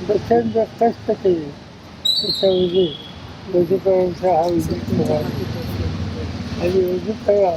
प्रचंड कष्ट केले. त्याच्यामध्ये मधुकरांचा हा विजय केला. आणि मधुकरा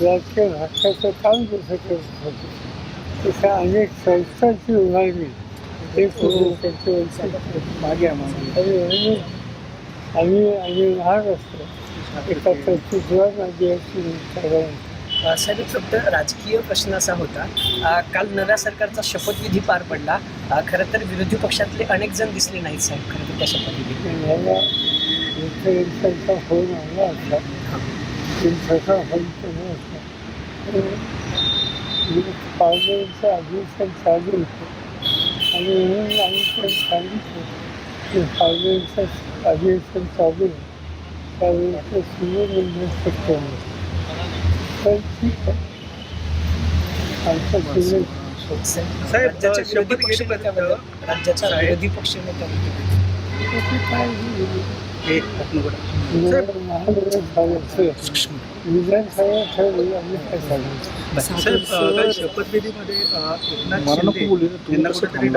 राजकीय भाषाचं काम जसं करत होते तशा अनेक संस्थांची उभारणी हे करून त्यांचे वंचित मागे आणि म्हणून आम्ही आम्ही असतो. एका कर्तृत्वात माझी अशी साहेब एक फक्त राजकीय प्रश्न असा होता. काल नव्या सरकारचा शपथविधी पार पडला. खरं तर विरोधी पक्षातले अनेक जण दिसले नाहीत साहेब खरं तर त्या शपथविधी. अधिवेशन चालू होतं. आणि म्हणून आम्ही सांगितलं की अधिवेशन चालू आहे सुरू शक्य होतं तर ठीक आहे आमचं सुरू साहेब साहेब, राज्याच्या विरोधी पक्ष नेत्याबद्दल राज्याच्या. विरोधी पक्ष नेत्याबद्दल हे अ, काल शपथविधीमध्ये अ, एकनाथ शिंदे यांना कुठेतरी